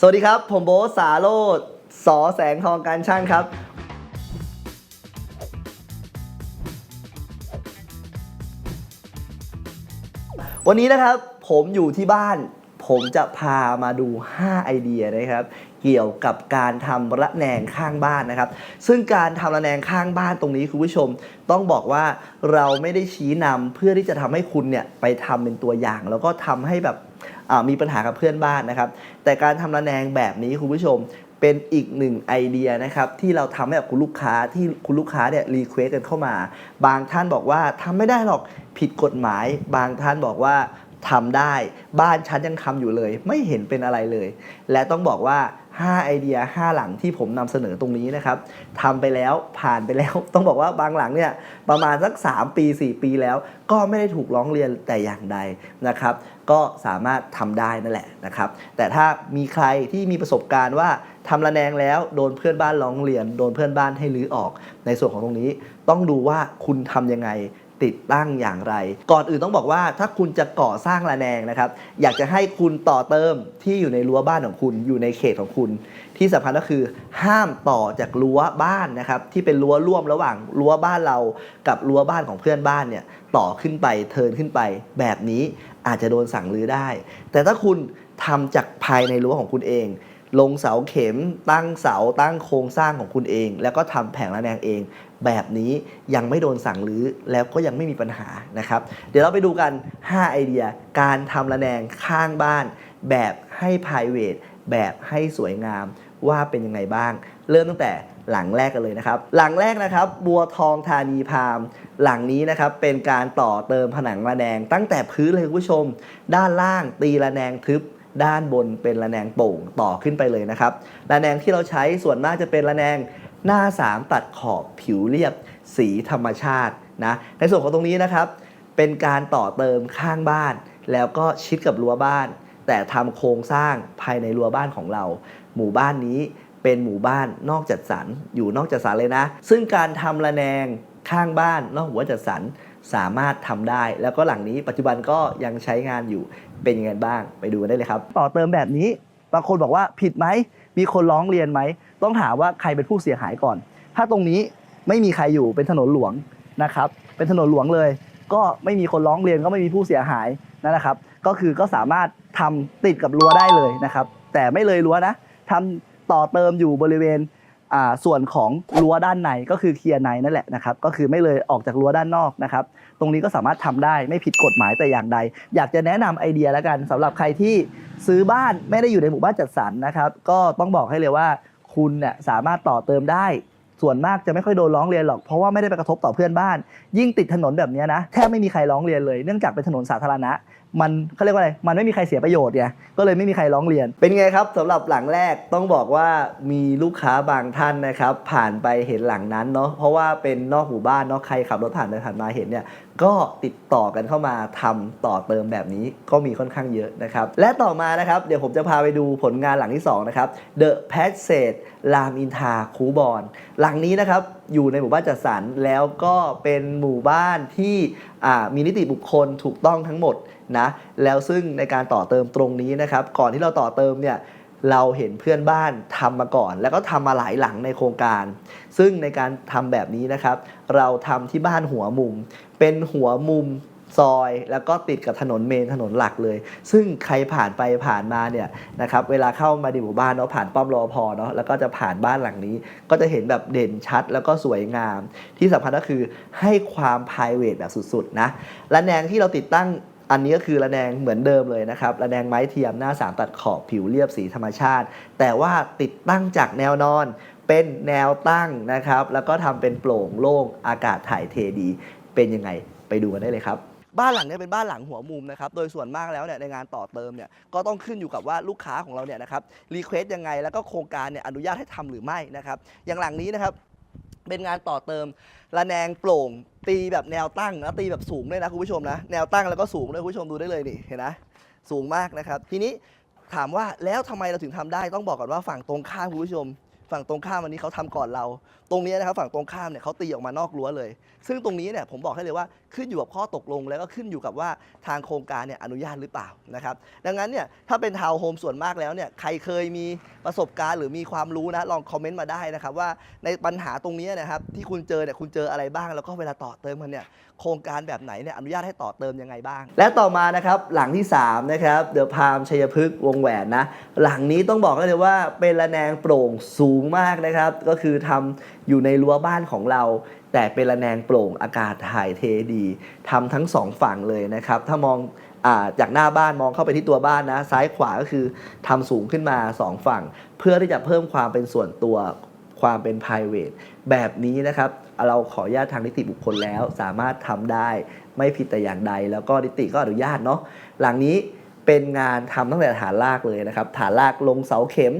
สวัสดีครับ ผมโบสาโรดสอแสงทองการช่างครับ วันนี้นะครับผมอยู่ที่บ้าน ผมจะพามาดู 5 ไอเดียนะครับ เกี่ยวกับการทำระแนงข้างบ้านนะครับ ซึ่งการทำระแนงข้างบ้านตรงนี้คุณผู้ชม ต้องบอกว่าเราไม่ได้ชี้นำเพื่อที่จะทำให้คุณเนี่ยไปทำเป็นตัวอย่าง แล้วก็ทำให้แบบ มีปัญหากับเพื่อนบ้านนะครับ แต่การทำระแนงแบบนี้คุณผู้ชมเป็นอีกหนึ่งไอเดียนะครับที่เราทำให้กับคุณลูกค้าที่คุณลูกค้าเนี่ยรีเควสกันเข้ามา บางท่านบอกว่าทำไม่ได้หรอกผิดกฎหมาย บางท่านบอกว่าทำได้ บ้านฉันยังทำอยู่เลย ไม่เห็นเป็นอะไรเลย และต้องบอกว่า 5 ไอเดีย 5 หลังที่ผมนำเสนอตรงนี้นะครับทำไปแล้วผ่านไปแล้ว ต้องบอกว่าบางหลังเนี่ยประมาณสัก 3 ปี 4 ปีแล้ว ก็ไม่ได้ถูกร้องเรียนแต่อย่างใดนะครับ ก็สามารถทำได้นั่นแหละนะครับ แต่ถ้ามีใครที่มีประสบการณ์ว่าทำระแนงแล้วโดนเพื่อนบ้านร้องเรียน โดนเพื่อนบ้านให้รื้อออก ในส่วนของตรงนี้ต้องดูว่าคุณทำยังไง ติดตั้งอย่างไร ก่อนอื่นต้องบอกว่าถ้าคุณจะก่อสร้างระแนงนะครับ อยากจะให้คุณต่อเติมที่อยู่ในรั้วบ้านของคุณอยู่ในเขตของคุณ ที่สำคัญก็คือ ห้ามต่อจากรั้วบ้านนะครับ ที่เป็นรั้วร่วมระหว่างรั้วบ้านเรากับรั้วบ้านของเพื่อนบ้านเนี่ยต่อขึ้นไปเทินขึ้นไป แบบนี้อาจจะโดนสั่งรื้อได้ แต่ถ้าคุณทำจากภายในรั้วของคุณเอง ลงเสาเข็มตั้งเสาตั้งโครงสร้างของคุณเอง แล้วก็ทำแผงระแนงเอง แบบนี้ยังไม่โดนสั่งรื้อแล้วก็ยังไม่มีปัญหานะครับ เดี๋ยวเราไปดูกัน 5 ไอเดีย การทำระแนงข้างบ้าน แบบให้ p r i v a t แบบให้สวยงามว่าเป็นยังไงบ้าง เริ่มตั้งแต่หลังแรกกันเลยนะครับ หลังแรกนะครับบัวทองธานีพาม หลังนี้นะครับเป็นการต่อเติมผนังระแนง ตั้งแต่พื้นเลยคุณผู้ชม ด้านล่างตีระแนงทึบ ด้านบนเป็นระแนงโป่งต่อขึ้นไปเลยนะครับ ระแนงที่เราใช้ส่วนมากจะเป็นระแนงหน้า 3 ตัดขอบผิวเรียบสีธรรมชาตินะ ในส่วนของตรงนี้นะครับ เป็นการต่อเติมข้างบ้าน แล้วก็ชิดกับรั้วบ้าน แต่ทำโครงสร้างภายในรั้วบ้านของเรา หมู่บ้านนี้เป็นหมู่บ้านนอกจัดสรรอยู่นอกจัดสรรเลยนะ ซึ่งการทำระแนงข้างบ้านนอกหัวจัดสรร สามารถทำได้ แล้วก็หลังนี้ปัจจุบันก็ยังใช้งานอยู่เป็นยังไงบ้างไปดูกันได้เลยครับ ต่อเติมแบบนี้บางคนบอกว่าผิดไหมมีคนร้องเรียนไหม ต้องถามว่าใครเป็นผู้เสียหายก่อน ถ้าตรงนี้ไม่มีใครอยู่เป็นถนนหลวงนะครับ เป็นถนนหลวงเลย ก็ไม่มีคนร้องเรียนก็ไม่มีผู้เสียหายนั่นนะครับ ก็คือก็สามารถทำติดกับรั้วได้เลยนะครับ แต่ไม่เลยรั้วนะทำต่อเติมอยู่บริเวณ ส่วนของรั้วด้านในก็คือเคลียร์ในนั่นแหละนะครับก็คือไม่เลยออกจากรั้วด้านนอกนะครับตรงนี้ก็สามารถทำได้ไม่ผิดกฎหมายแต่อย่างใด อยากจะแนะนำไอเดียแล้วกันสำหรับใครที่ซื้อบ้านไม่ได้อยู่ในหมู่บ้านจัดสรรนะครับ ก็ต้องบอกให้เลยว่าคุณเนี่ยสามารถต่อเติมได้ ส่วนมากจะไม่ค่อยโดนร้องเรียนหรอกเพราะว่าไม่ได้ไปกระทบต่อเพื่อนบ้าน ยิ่งติดถนนแบบนี้นะแทบไม่มีใครร้องเรียนเลยเนื่องจากเป็นถนนสาธารณะ มันเขาเรียกว่าอะไร มันไม่มีใครเสียประโยชน์ไงก็เลยไม่มีใครร้องเรียน เป็นไงครับสำหรับหลังแรกต้องบอกว่ามีลูกค้าบางท่านนะครับ ผ่านไปเห็นหลังนั้นเนาะเพราะว่าเป็นนอกหมู่บ้านเนาะใครขับรถผ่านไปผ่านมาเห็นเนี่ยก็ติดต่อกันเข้ามาทำต่อเติมแบบนี้ก็มีค่อนข้างเยอะนะครับ และต่อมานะครับ เดี๋ยวผมจะพาไปดูผลงานหลังที่2นะครับ The Passage รามอินทราคูบอนหลังนี้นะครับ อยู่ในหมู่บ้านจัดสรรแล้วก็เป็นหมู่บ้านที่มีนิติบุคคลถูกต้องทั้งหมดนะแล้วซึ่งในการต่อเติมตรงนี้นะครับ ก่อนที่เราต่อเติมเนี่ยเราเห็นเพื่อนบ้านทำมาก่อน แล้วก็ทำมาหลายหลังในโครงการ ซึ่งในการทำแบบนี้นะครับ เราทำที่บ้านหัวมุม เป็นหัวมุม ซอยแล้วก็ติดกับถนนเมนถนนหลักเลย ซึ่งใครผ่านไปผ่านมาเนี่ยนะครับเวลาเข้ามาในหมู่บ้านเนาะผ่านป้อมรอพอเนาะแล้วก็จะผ่านบ้านหลังนี้ ก็จะเห็นแบบเด่นชัดแล้วก็สวยงาม ที่สำคัญก็คือให้ความ p r i v a t แบบสุดๆนะและแนงที่เราติดตั้งอันนี้ก็คือระแนงเหมือนเดิมเลยนะครับระแนงไม้เทียมหน้าสามตัดขอบผิวเรียบสีธรรมชาติ แต่ว่าติดตั้งจากแนวนอน เป็นแนวตั้งนะครับ แล้วก็ทำเป็นโปร่งโล่งอากาศถ่ายเทดี เป็นยังไงไปดูกันได้เลยครับ บ้านหลังนี้เป็นบ้านหลังหัวมุมนะครับโดยส่วนมากแล้วเนี่ยในงานต่อเติมเนี่ยก็ต้องขึ้นอยู่กับว่าลูกค้าของเราเนี่ยนะครับรีเควสยังไงแล้วก็โครงการเนี่ยอนุญาตให้ทำหรือไม่นะครับอย่างหลังนี้นะครับเป็นงานต่อเติมระแนงโปร่ง ตีแบบแนวตั้งนะตีแบบสูงด้วยนะคุณผู้ชมนะแนวตั้งแล้วก็สูงด้วยคุณผู้ชมดูได้เลยนี่เห็นนะสูงมากนะครับ ทีนี้ถามว่าแล้วทำไมเราถึงทำได้ ต้องบอกก่อนว่าฝั่งตรงข้ามคุณผู้ชม ฝั่งตรงข้ามวันนี้เขาทำก่อนเราตรงนี้นะครับฝั่งตรงข้ามเนี่ยเขาตีออกมานอกรั้วเลย ซึ่งตรงนี้เนี่ยผมบอกให้เลยว่าขึ้นอยู่กับข้อตกลง แล้วก็ขึ้นอยู่กับว่าทางโครงการเนี่ยอนุญาตหรือเปล่านะครับดังนั้นเนี่ยถ้าเป็นทาวน์โฮมส่วนมากแล้วเนี่ยใครเคยมีประสบการณ์หรือมีความรู้นะลองคอมเมนต์มาได้นะครับว่าในปัญหาตรงนี้นะครับที่คุณเจอเนี่ยคุณเจออะไรบ้าง แล้วก็เวลาต่อเติมมันเนี่ยโครงการแบบไหนเนี่ยอนุญาตให้ต่อเติมยังไงบ้าง และต่อมานะครับหลังที่3นะครับเดอะพามชัยพฤกษ์วงแหวนนะหลังนี้ต้องบอกเลยว่าเป็นระแนงโปร่งสูงมากนะครับก็คือทำ อยู่ในรั้วบ้านของเรา แต่เป็นระแนงโปร่งอากาศถ่ายเทดีทำทั้งสองฝั่งเลยนะครับ ถ้ามองอาจากหน้าบ้านมองเข้าไปที่ตัวบ้านนะ ซ้ายขวาก็คือทำสูงขึ้นมาสองฝั่ง เพื่อที่จะเพิ่มความเป็นส่วนตัวความเป็น p r i v a t แบบนี้นะครับ เราขออนุญาตทางนิติบุคคลแล้ว สามารถทำได้ไม่ผิดแต่อย่างใด แล้วก็นิติก็อนุญาตเนาะหลังนี้ เป็นงานทำตั้งแต่ฐานรากเลยนะครับ ฐานรากลงเสาเข็ม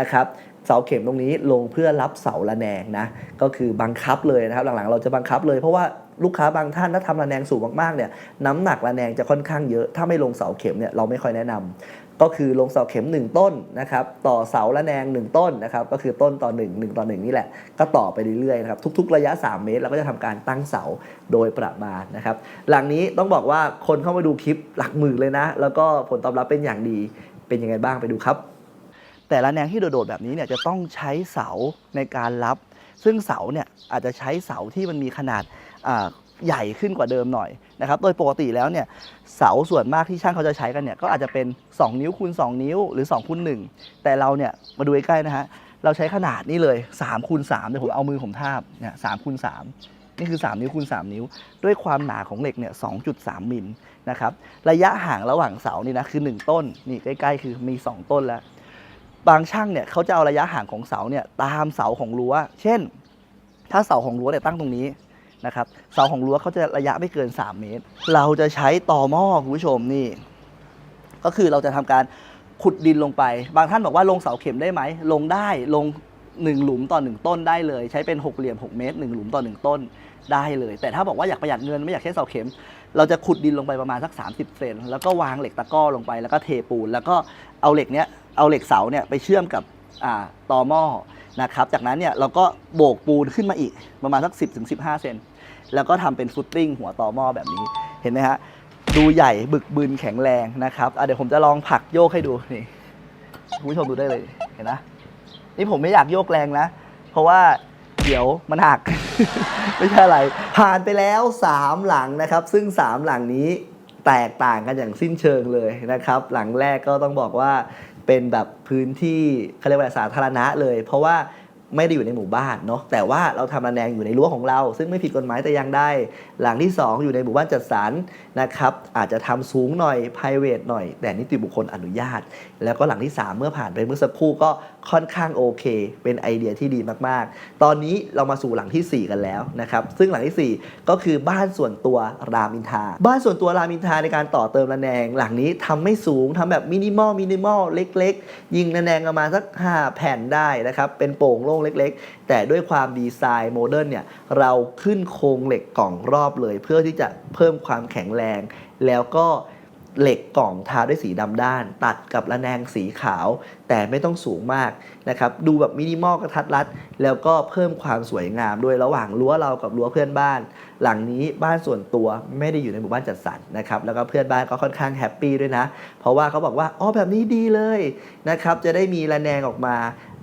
นะครับเสาเข็มตรงนี้ลงเพื่อรับเสาระแนงนะก็คือบังคับเลยนะครับ หลังๆ เราจะบังคับเลยเพราะว่าลูกค้าบางท่านถ้าทำระแนงสูงมากๆเนี่ยน้ำหนักระแนงจะค่อนข้างเยอะ ถ้าไม่ลงเสาเข็มเนี่ยเราไม่ค่อยแนะนำก็คือลงเสาเข็ม 1 ต้นนะครับต่อเสาระแนง 1 ต้นนะครับก็คือต้นต่อ 1 1 ต่อ 1 นี่แหละ ก็ต่อไปเรื่อยๆนะครับทุกๆ ระยะ 3 เมตรเราก็จะทำการตั้งเสาโดยประมาณนะครับหลังนี้ต้องบอกว่าคนเข้ามาดูคลิปหลักหมื่นเลยนะ แล้วก็ผลตอบรับเป็นอย่างดีเป็นยังไงบ้างไปดูครับ แต่ละแนงที่โดดๆแบบนี้เนี่ยจะต้องใช้เสาในการรับ ซึ่งเสาเนี่ยอาจจะใช้เสาที่มันมีขนาดอ่า ใหญ่ขึ้นกว่าเดิมหน่อยนะครับ โดยปกติแล้วเนี่ยเสาส่วนมากที่ช่างเขาจะใช้กันเนี่ยก็อาจจะเป็น 2 นิ้วคูณ2นิ้วหรือ2คูณ1แต่เราเนี่ยมาดูใกล้ๆนะฮะเราใช้ขนาดนี้เลย3คูณ3เดี๋ยวผมเอามือผมทาบเนี่ยสามคูณ3นี่คือ 3 นิ้วคูณ3 นิ้ว ด้วยความหนาของเหล็กเนี่ย2.3มิลนะครับระยะห่างระหว่างเสานี่นะคือ 1 ต้นนี่ใกล้ๆ คือมี 2 ต้นแล้วบางช่างเนี่ยเขาจะเอาระยะห่างของเสาเนี่ยตามเสาของรั้ว เช่น ถ้าเสาของรั้วเนี่ยตั้งตรงนี้ นะครับเสาของรั้วเขาจะระยะไม่เกิน 3 เมตร เราจะใช้ต่อหม้อคุณผู้ชมนี่ ก็คือเราจะทำการขุดดินลงไป บางท่านบอกว่าลงเสาเข็มได้ไหม ลงได้ลง 1 หลุมต่อ 1 ต้นได้เลย ใช้เป็นหกเหลี่ยม 6 เมตร 1 หลุมต่อ 1 ต้นได้เลย แต่ถ้าบอกว่าอยากประหยัดเงินไม่อยากใช้เสาเข็ม เราจะขุดดินลงไปประมาณสัก 30 เซนแล้วก็วางเหล็กตะก้อลงไปแล้วก็เทปูน แล้วก็เอาเหล็กเนี้ยเอาเหล็กเสาเนี่ยไปเชื่อมกับอ่าตอหม้อนะครับจากนั้นเนี่ยเราก็โบกปูนขึ้นมาอีกประมาณสัก 10-15 เซน แล้วก็ทำเป็นฟุตติ้งหัวต่อหม้อแบบนี้เห็นไหมฮะดูใหญ่บึกบึนแข็งแรงนะครับเดี๋ยวผมจะลองผลักโยกให้ดูนี่คุณผู้ชมดูได้เลยเห็นนะนี่ผมไม่อยากโยกแรงนะ เพราะว่าเดี๋ยวมันหัก ไม่ใช่อะไร ผ่านไปแล้ว 3 หลังนะครับ ซึ่ง 3 หลังนี้แตกต่างกันอย่างสิ้นเชิงเลยนะครับ หลังแรกก็ต้องบอกว่าเป็นแบบพื้นที่เขาเรียกว่าอะไรสาธารณะเลย เพราะว่า ไม่ได้อยู่ในหมู่บ้านเนาะแต่ว่าเราทำระแนงอยู่ในรั้วของเรา ซึ่งไม่ผิดกฎหมายแต่ยังได้ หลังที่ 2 อยู่ในหมู่บ้านจัดสรรนะครับอาจจะทำสูงหน่อย p r i v a t หน่อย แต่นิติบุคคลอนุญาต แล้วก็หลังที่ 3 เมื่อผ่านไปเมื่อสักครู่ก็ค่อนข้างโอเค เป็นไอเดียที่ดีมากๆ ตอนนี้เรามาสู่หลังทีสี่4 กันแล้วนะครับซึ่งหลังที่ 4 ก็คือบ้านส่วนตัวรามอินทาบ้านส่วนตัวรามอินทาในการต่อเติมระแนง หลังนี้ทำไม่สูงทำแบบมินิมอลมินิมอลเล็ก ๆ ยิงระแนงประมาณสัก5แผ่นได้นะครับเป็นโป่งโล่งเล็กๆ แต่ด้วยความดีไซน์โมเดิร์นเนี่ยเราขึ้นโครงเหล็กกล่องรอบเลย เพื่อที่จะเพิ่มความแข็งแรง แล้วก็เหล็กกล่องทาด้วยสีดำด้าน ตัดกับระแนงสีขาว แต่ไม่ต้องสูงมากนะครับ ดูแบบมินิมอลกระทัดรัด แล้วก็เพิ่มความสวยงามด้วยระหว่างรั้วเรากับรั้วเพื่อนบ้าน หลังนี้บ้านส่วนตัวไม่ได้อยู่ในหมู่บ้านจัดสรรนะครับแล้วก็เพื่อนบ้านก็ค่อนข้างแฮปปี้ด้วยนะ เพราะว่าเขาบอกว่าอ๋อแบบนี้ดีเลยนะครับจะได้มีระแนงออกมา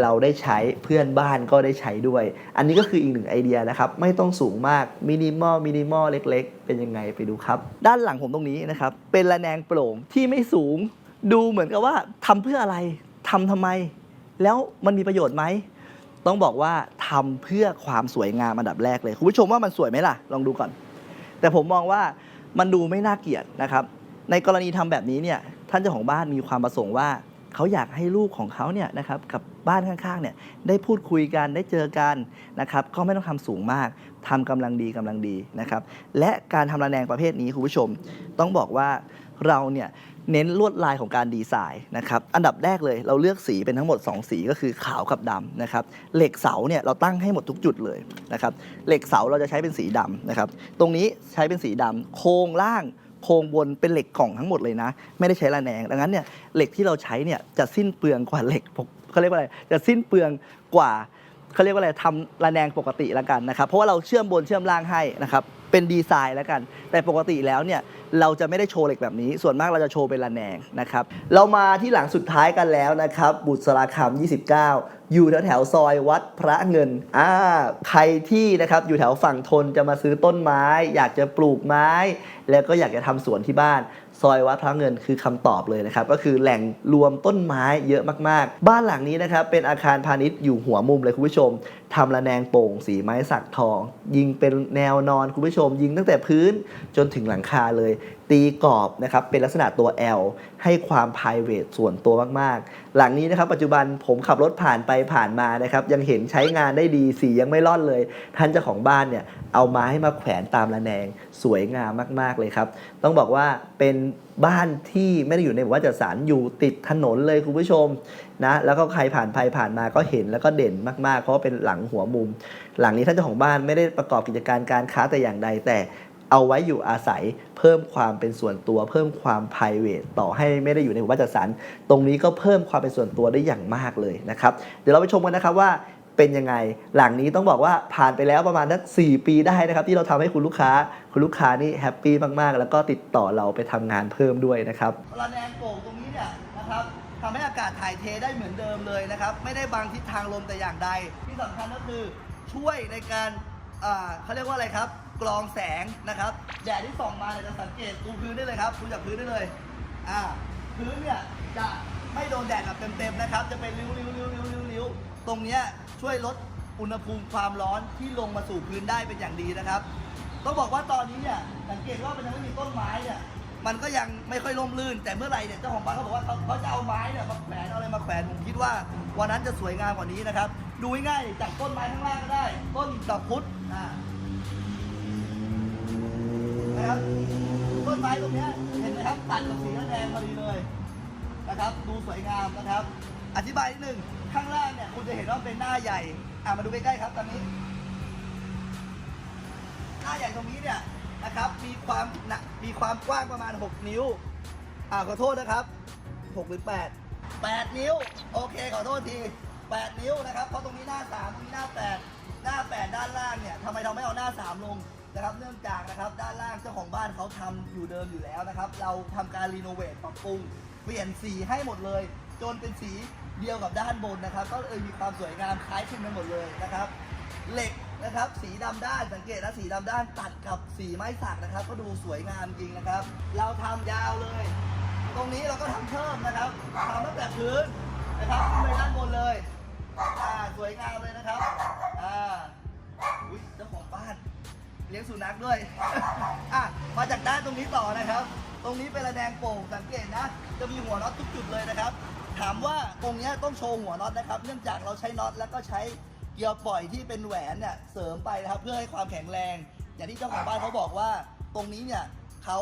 เราได้ใช้เพื่อนบ้านก็ได้ใช้ด้วย อันนี้ก็คืออีกหนึ่งไอเดียนะครับ ไม่ต้องสูงมากมินิมอลมินิมอลเล็ก ๆ เป็นยังไงไปดูครับ ด้านหลังผมตรงนี้นะครับ เป็นระแนงโปร่งที่ไม่สูง ดูเหมือนกับว่าทำเพื่ออะไรทำทำไม แล้วมันมีประโยชน์ไหมต้องบอกว่า ทำเพื่อความสวยงามอันดับแรกเลยคุณผู้ชมว่ามันสวยไหมล่ะ ลองดูก่อน แต่ผมมองว่ามันดูไม่น่าเกลียดนะครับ ในกรณีทำแบบนี้เนี่ยท่านเจ้าของบ้านมีความประสงค์ว่าเขาอยากให้ลูกของเขาเนี่ยนะครับกับบ้านข้างๆเนี่ยได้พูดคุยกันได้เจอกันนะครับก็ไม่ต้องทำสูงมากทำกำลังดีกำลังดีนะครับ และการทำระแนงประเภทนี้คุณผู้ชมต้องบอกว่า เราเนี่ยเน้นลวดลายของการดีไซน์นะครับ อันดับแรกเลยเราเลือกสีเป็นทั้งหมด 2 สีก็คือขาวกับดำนะครับ เหล็กเสาเนี่ยเราตั้งให้หมดทุกจุดเลยนะครับ เหล็กเสาเราจะใช้เป็นสีดำนะครับ ตรงนี้ใช้เป็นสีดำโครงล่าง โครงบนเป็นเหล็กกล่องทั้งหมดเลยนะ ไม่ได้ใช้ระแนง ดังนั้นเนี่ยเหล็กที่เราใช้เนี่ยจะสิ้นเปลืองกว่าเหล็กปกเขาเรียกว่าอะไร จะสิ้นเปลืองกว่าเขาเรียกว่าอะไรทำระแนงปกติละกันนะครับ เพราะว่าเราเชื่อมบนเชื่อมล่างให้นะครับ เป็นดีไซน์แล้วกัน แต่ปกติแล้วเนี่ยเราจะไม่ได้โชว์เหล็กแบบนี้ ส่วนมากเราจะโชว์เป็นระแนงนะครับเรามาที่หลังสุดท้ายกันแล้วนะครับ บุษราคำ29 อยู่แถวแถวซอยวัดพระเงินอ่าใครที่นะครับอยู่แถวฝั่งทนจะมาซื้อต้นไม้ อยากจะปลูกไม้ แล้วก็อยากจะทำสวนที่บ้าน ซอยวัดพระเงินคือคำตอบเลยนะครับ ก็คือแหล่งรวมต้นไม้เยอะมากๆ บ้านหลังนี้นะครับ เป็นอาคารพาณิชย์อยู่หัวมุมเลยคุณผู้ชมทำระแนงโป่ง สีไม้สักทอง ยิงเป็นแนวนอนคุณผู้ชม ยิงตั้งแต่พื้นจนถึงหลังคาเลยตีกรอบนะครับเป็นลักษณะตัว L ให้ความ p r i v a t ส่วนตัวมากๆ หลังนี้นะครับปัจจุบันผมขับรถผ่านไปผ่านมานะครับยังเห็นใช้งานได้ดีสียังไม่ร่อนเลย ท่านเจ้าของบ้านเนี่ยเอาไม้มาแขวนตามระแนงสวยงามมาก ๆเลยครับ ต้องบอกว่าเป็นบ้านที่ไม่ได้อยู่ในหมู่บ้านจัดสรรอยู่ติดถนนเลยคุณผู้ชมนะแล้วก็ใครผ่านไปผ่านมาก็เห็นแล้วก็เด่นมากๆ เพราะเป็นหลังหัวมุม หลังนี้ท่านเจ้าของบ้านไม่ได้ประกอบกิจการการค้าแต่อย่างใดแต่ เอาไว้อยู่อาศัยเพิ่มความเป็นส่วนตัว เพิ่มความ p r i v a t ต่อให้ไม่ได้อยู่ในหมู่บ้านจัดสรรตรงนี้ก็เพิ่มความเป็นส่วนตัวได้อย่างมากเลยนะครับ เดี๋ยวเราไปชมกันนะครับว่าเป็นยังไง หลังนี้ต้องบอกว่าผ่านไปแล้วประมาณสัก4ปีได้นะครับ ที่เราทำให้คุณลูกค้า คุณลูกค้านี่แฮปปี้มากๆ แล้วก็ติดต่อเราไปทำงานเพิ่มด้วยนะครับระแนงโป่งตรงนี้เนี่ยนะครับทำให้อากาศถ่ายเทได้เหมือนเดิมเลยนะครับ ไม่ได้บังทิศทางลมแต่อย่างใด ที่สำคัญก็คือช่วยในการเขาเรียกว่าอะไรครับ กรองแสงนะครับแดดที่ส่องมาเนี่ยจะสังเกตดูพื้นได้เลยครับดูจากพื้นได้เลยอ่าพื้นเนี่ยจะไม่โดนแดดแบบเต็มๆนะครับ จะเป็นริ้วริ้วริ้วริ้วริ้วริ้วตรงเนี้ยช่วยลดอุณหภูมิความร้อนที่ลงมาสู่พื้นได้เป็นอย่างดีนะครับ ต้องบอกว่าตอนนี้เนี่ยสังเกตว่ามันยังไม่มีต้นไม้เนี่ยมันก็ยังไม่ค่อยร่มรื่น แต่เมื่อไหร่เนี่ยเจ้าของบ้านเขาบอกว่าเขาเขาจะเอาไม้เนี่ยมาแขวนเอาอะไรมาแขวนผมคิดว่าวันนั้นจะสวยงามกว่านี้นะครับ ดูง่ายๆจากต้นไม้ข้างล่างก็ได้ ต้นดอกพุธอ่า นะครับต้นไม้ตรงนี้เห็นไหมครับตัดกับสีแดงพอดีเลยนะครับ ดูสวยงามนะครับ อธิบายนิดหนึ่งข้างล่างเนี่ยคุณจะเห็นว่าเป็นหน้าใหญ่อ่ามาดูใกล้ๆครับตอนนี้ หน้าใหญ่ตรงนี้เนี่ยนะครับ มีความนักมีความกว้างประมาณ 6 นิ้วอ่าขอโทษนะครับ6หรือ 8 8 นิ้ว โอเคขอโทษที 8 นิ้วนะครับ เพราะตรงนี้หน้า 3 ตรงนี้หน้า 8 หน้า 8 ด้านล่างเนี่ยทำไมเราไม่เอาหน้า 3 ลง นะครับเนื่องจากนะครับด้านล่างเจ้าของบ้านเขาทำอยู่เดิมอยู่แล้วนะครับ เราทำการรีโนเวทปรับปรุง เปลี่ยนสีให้หมดเลย จนเป็นสีเดียวกับด้านบนนะครับ ก็เลยมีความสวยงามคล้ายคลึงกันหมดเลยนะครับ เหล็กนะครับ สีดำด้านสังเกตนะสีดำด้านตัดกับสีไม้สักนะครับ ก็ดูสวยงามจริงนะครับ เราทำยาวเลย ตรงนี้เราก็ทำเพิ่มนะครับทำตั้งแต่พื้นนะครับขึ้นไปด้านบนเลยอ่าสวยงามเลยนะครับอ่า ลี้ยงสุนัขด้วย อะ มาจากด้านตรงนี้ต่อนะครับ ตรงนี้เป็นระแนงโป่งสังเกตนะ จะมีหัวน็อตทุกจุดเลยนะครับ ถามว่าตรงเนี้ยต้องโชว์หัวน็อตนะครับ เนื่องจากเราใช้น็อตแล้วก็ใช้เกียร์ปล่อยที่เป็นแหวนเนี่ยเสริมไปนะครับ เพื่อให้ความแข็งแรง อย่างที่เจ้าของบ้านเขาบอกว่า ตรงนี้เนี่ยเขา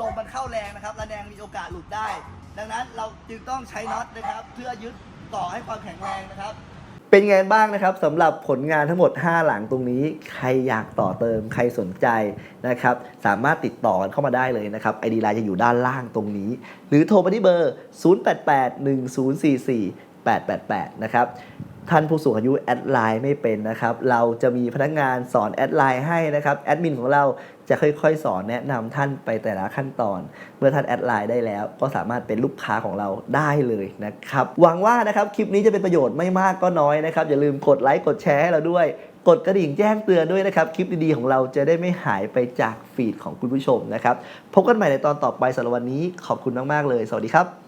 ลมมันเข้าแรงนะครับ ระแนงมีโอกาสหลุดได้ ดังนั้นเราจึงต้องใช้น็อตนะครับ เพื่อยึดต่อให้ความแข็งแรงนะครับ เป็นไงบ้างนะครับสำหรับผลงานทั้งหมด 5 หลังตรงนี้ ใครอยากต่อเติมใครสนใจนะครับสามารถติดต่อเข้ามาได้เลยนะครับไอดีไลน์จะอยู่ด้านล่างตรงนี้ หรือโทรไปที่เบอร์ 0881044888 นะครับ ท่านผู้สูงอายุแอดไลน์ไม่เป็นนะครับ เราจะมีพนักงานสอนแอดไลน์ให้นะครับแอดมินของเราจะค่อยๆ สอนแนะนำท่านไปแต่ละขั้นตอน เมื่อท่านแอดไลน์ได้แล้ว ก็สามารถเป็นลูกค้าของเราได้เลยนะครับ หวังว่านะครับคลิปนี้จะเป็นประโยชน์ไม่มากก็น้อยนะครับ อย่าลืมกดไลค์กดแชร์ให้เราด้วย กดกระดิ่งแจ้งเตือนด้วยนะครับ คลิปดีๆของเราจะได้ไม่หายไปจากฟีดของคุณผู้ชมนะครับพบกันใหม่ในตอนต่อไปสำหรับวันนี้ขอบคุณมากๆเลย สวัสดีครับ